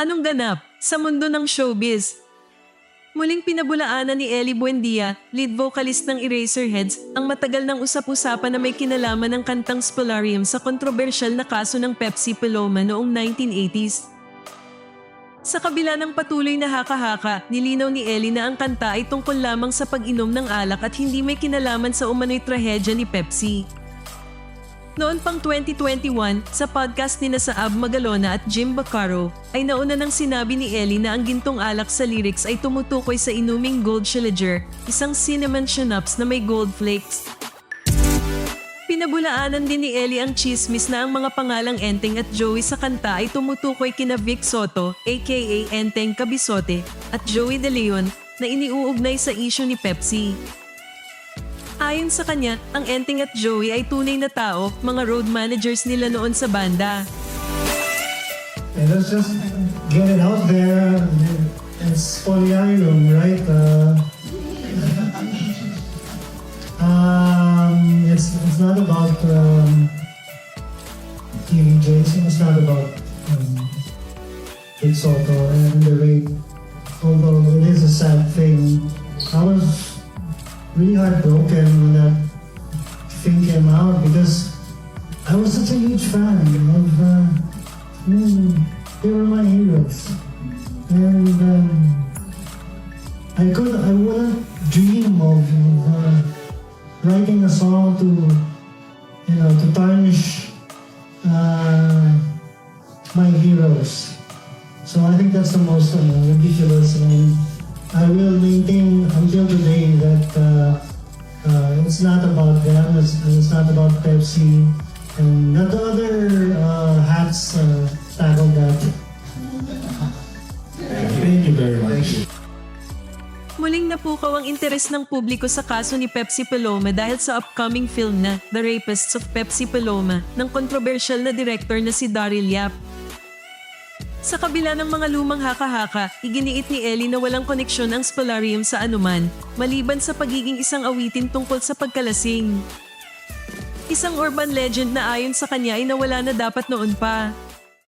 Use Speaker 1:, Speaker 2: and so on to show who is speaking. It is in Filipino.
Speaker 1: Anong ganap sa mundo ng showbiz? Muling pinabulaanan ni Ellie Buendia, lead vocalist ng Eraserheads, ang matagal ng usap-usapan na may kinalaman ng kantang Spolarium sa kontrobersyal na kaso ng Pepsi Paloma noong 1980s. Sa kabila ng patuloy na haka-haka, nilinaw ni Ellie na ang kanta ay tungkol lamang sa pag-inom ng alak at hindi may kinalaman sa umano'y trahedya ni Pepsi. Noon pang 2021, sa podcast ni na Saab Magalona at Jim Bacaro, ay nauna nang sinabi ni Ellie na ang gintong alak sa lyrics ay tumutukoy sa inuming Gold Schilliger, isang cinnamon schnapps na may gold flakes. Pinabulaanan din ni Ellie ang chismis na ang mga pangalang Enteng at Joey sa kanta ay tumutukoy kina Vic Soto, aka Enteng Kabisote, at Joey De Leon na iniuugnay sa issue ni Pepsi. Ayon sa kanya, ang Enteng at Joey ay tunay na tao, mga road managers nila noon sa banda.
Speaker 2: And let's just get it out there. It's polyarium, right? Uh, um, it's, it's not about um, TV Jason. It's not about um, Soto and the rape. Although it is a sad thing, I was really heartbroken when that thing came out because I was such a huge fan of. Uh, they were my heroes. And um, I could, I wouldn't dream of uh, writing a song to, you know, to tarnish uh, my heroes. So I think that's the most uh, ridiculous, it's not about them, it's, it's not about Pepsi, and that the other uh, hats uh, tackle that.
Speaker 3: Thank you very much.
Speaker 1: Muling napukaw ang interes ng publiko sa kaso ni Pepsi Paloma dahil sa upcoming film na The Rapists of Pepsi Paloma ng kontrobersyal na director na si Daryl Yap. Sa kabila ng mga lumang haka-haka, iginiit ni Ellie na walang koneksyon ang Spolarium sa anuman, maliban sa pagiging isang awitin tungkol sa pagkalasing. Isang urban legend na ayon sa kanya ay nawala na dapat noon pa.